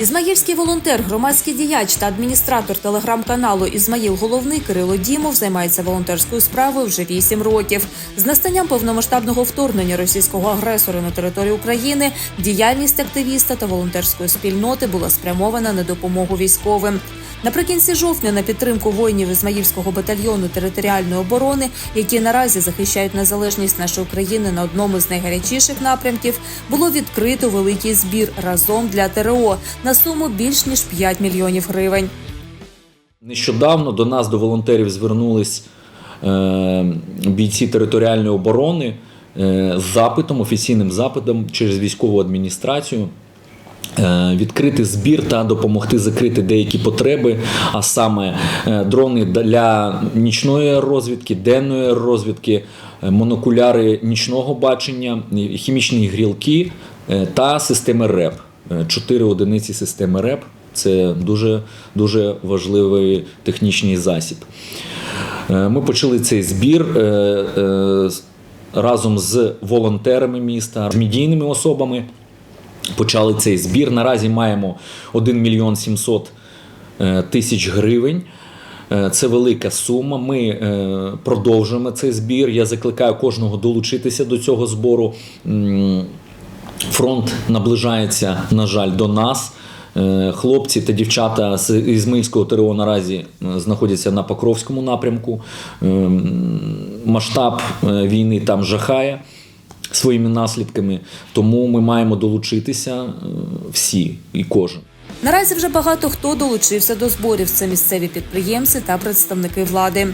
Ізмаїльський волонтер, громадський діяч та адміністратор телеграм-каналу Ізмаїл Головний Кирило Дімов займається волонтерською справою вже 8 років. З настанням повномасштабного вторгнення російського агресора на територію України діяльність активіста та волонтерської спільноти була спрямована на допомогу військовим. Наприкінці жовтня на підтримку воїнів Ізмаїльського батальйону територіальної оборони, які наразі захищають незалежність нашої країни на одному з найгарячіших напрямків, було відкрито великий збір разом для ТРО на суму більш ніж 5 мільйонів гривень. Нещодавно до нас, до волонтерів, звернулись е, бійці територіальної оборони е, з запитом, офіційним запитом через військову адміністрацію. Е, Відкрити збір та допомогти закрити деякі потреби, а саме е, дрони для нічної розвідки, денної розвідки, е, монокуляри нічного бачення, хімічні грілки та системи РЕП. Чотири одиниці системи РЕП це дуже, дуже важливий технічний засіб. Ми почали цей збір разом з волонтерами міста, з медійними особами. Почали цей збір. Наразі маємо 1 мільйон 700 е, тисяч гривень. Е, Це велика сума. Ми е, продовжуємо цей збір. Я закликаю кожного долучитися до цього збору. Фронт наближається, на жаль, до нас. Хлопці та дівчата з Ізмаїльського ТРО наразі знаходяться на Покровському напрямку. Е, Масштаб війни там жахає своїми наслідками, тому ми маємо долучитися е, всі і кожен. Наразі вже багато хто долучився до зборів. Це місцеві підприємці та представники влади.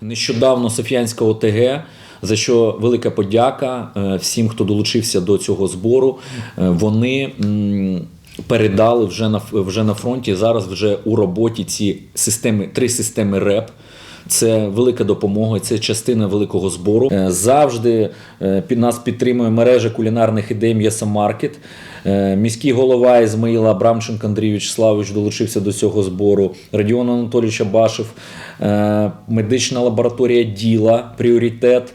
Нещодавно Софіянська ОТГ, за що велика подяка е, всім, хто долучився до цього збору. Е, Вони передали вже на вже на фронті. Зараз вже у роботі ці системи, три системи РЕП. Це велика допомога, це частина великого збору. Е, Завжди е, під нас підтримує мережа кулінарних ідей М'ясомаркет. Е, Міський голова Ізмаїла Абрамченко Андрій Вячеславович долучився до цього збору. Радіон Анатолійович Абашев, е, медична лабораторія Діла, пріоритет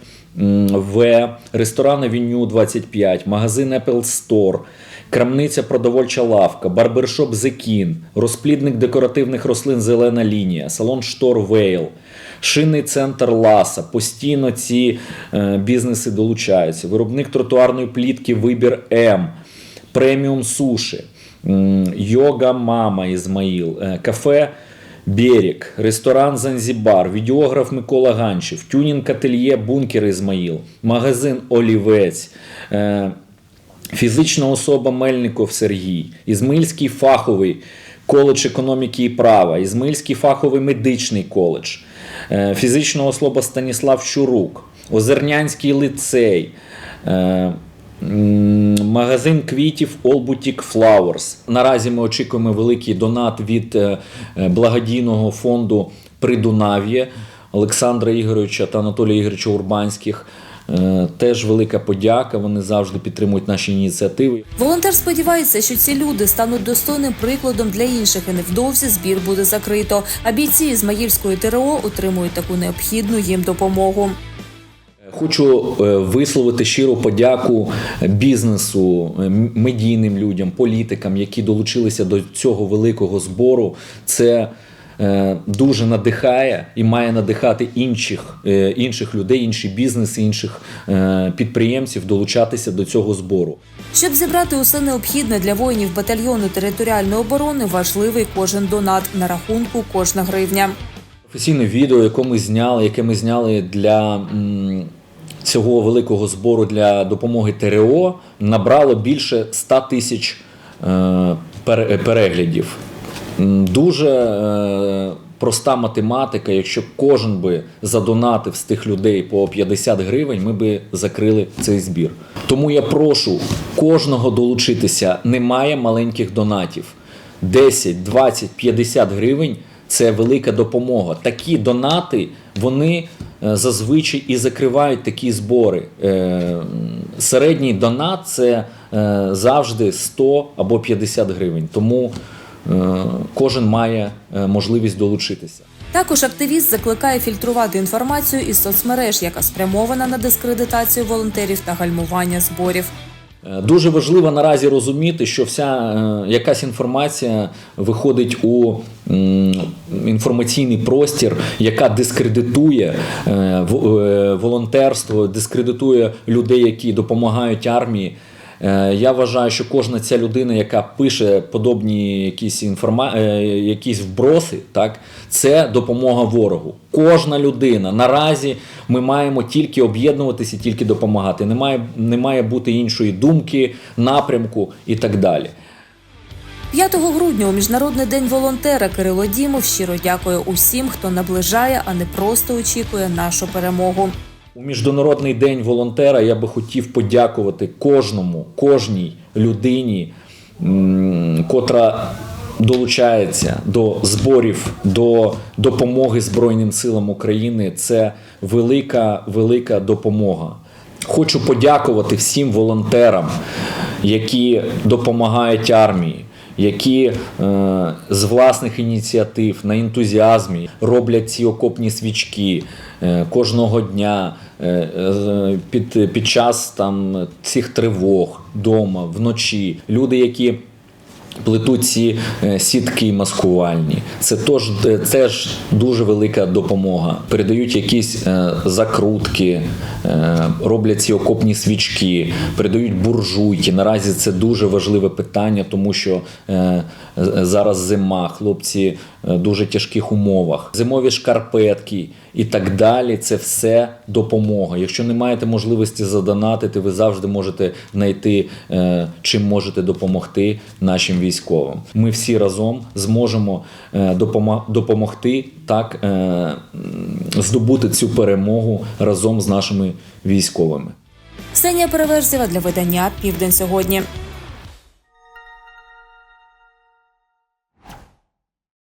В, ресторан Авеню 25, магазин Apple Store. Крамниця продовольча лавка, барбершоп Зекін, розплідник декоративних рослин Зелена лінія, салон Штор Вейл, шинний центр Ласа. Постійно ці е, бізнеси долучаються. Виробник тротуарної плітки Вибір М, преміум суші, йога Мама Ізмаїл, е, кафе. Берег, ресторан Занзібар, відеограф Микола Ганчев, тюнінг ательє Бункер Ізмаїл, магазин Олівець, е, фізична особа Мельников Сергій, Ізмаїльський фаховий коледж економіки і права, Ізмаїльський фаховий медичний коледж, е, фізична особа Станіслав Щурук, Озернянський лицей. е, Магазин квітів All Boutique Flowers. Наразі ми очікуємо великий донат від е, благодійного фонду Придунав'я Олександра Ігоровича та Анатолія Ігоровича Урбанських. Е, Теж велика подяка. Вони завжди підтримують наші ініціативи. Волонтер сподівається, що ці люди стануть достойним прикладом для інших, і невдовзі збір буде закрито. А бійці Ізмаїльської ТРО отримують таку необхідну їм допомогу. Хочу е, висловити щиру подяку бізнесу, е, медійним людям, політикам, які долучилися до цього великого збору. Це дуже надихає і має надихати інших, е, інших людей, інші бізнеси, інших е, підприємців долучатися до цього збору. Щоб зібрати усе необхідне для воїнів батальйону територіальної оборони, важливий кожен донат на рахунку кожна гривня. Професійне відео, яке ми зняли, яке ми зняли для цього великого збору для допомоги ТРО, набрало більше 100 тисяч е, переглядів. Дуже е, проста математика. Якщо кожен би задонатив з тих людей по 50 гривень, ми би закрили цей збір. Тому я прошу кожного долучитися. Немає маленьких донатів. 10, 20, 50 гривень це велика допомога. Такі донати вони е, зазвичай і закривають такі збори. Е, Середній донат це завжди 100 або 50 гривень. Тому кожен має е, можливість долучитися. Також активіст закликає фільтрувати інформацію із соцмереж, яка спрямована на дискредитацію волонтерів та гальмування зборів. Е, Дуже важливо наразі розуміти, що вся е, якась інформація виходить у інформаційний простір, яка дискредитує е, е, волонтерство, дискредитує людей, які допомагають армії. Е, Я вважаю, що кожна ця людина, яка пише подобні якісь інформа... е, якісь вброси, так це допомога ворогу. Кожна людина наразі ми маємо тільки об'єднуватися, тільки допомагати. Не має, не має бути іншої думки, напрямку і так далі. 5 грудня у міжнародний день волонтера Кирило Дімов щиро дякує усім, хто наближає, а не просто очікує нашу перемогу. У Міжнародний день волонтера я би хотів подякувати кожному, кожній людині, котра долучається до зборів, до допомоги Збройним силам України. Це велика, велика допомога. Хочу подякувати всім волонтерам, які допомагають армії, які е, з власних ініціатив на ентузіазмі роблять ці окопні свічки е, кожного дня під, під час там цих тривог вдома, вночі. Люди, які плетуть ці е, сітки маскувальні. Це теж це ж дуже велика допомога. Передають якісь е, закрутки, е, роблять ці окопні свічки, передають буржуйки. Наразі це дуже важливе питання, тому що е, зараз зима, хлопці е, в дуже тяжких умовах, зимові шкарпетки і так далі. Це все допомога. Якщо не маєте можливості задонатити, ви завжди можете знайти, е, чим можете допомогти нашим військовим. Ми всі разом зможемо е, допомогти так е, здобути цю перемогу разом з нашими військовими. Ксенія Переверзєва для видання Південь сьогодні.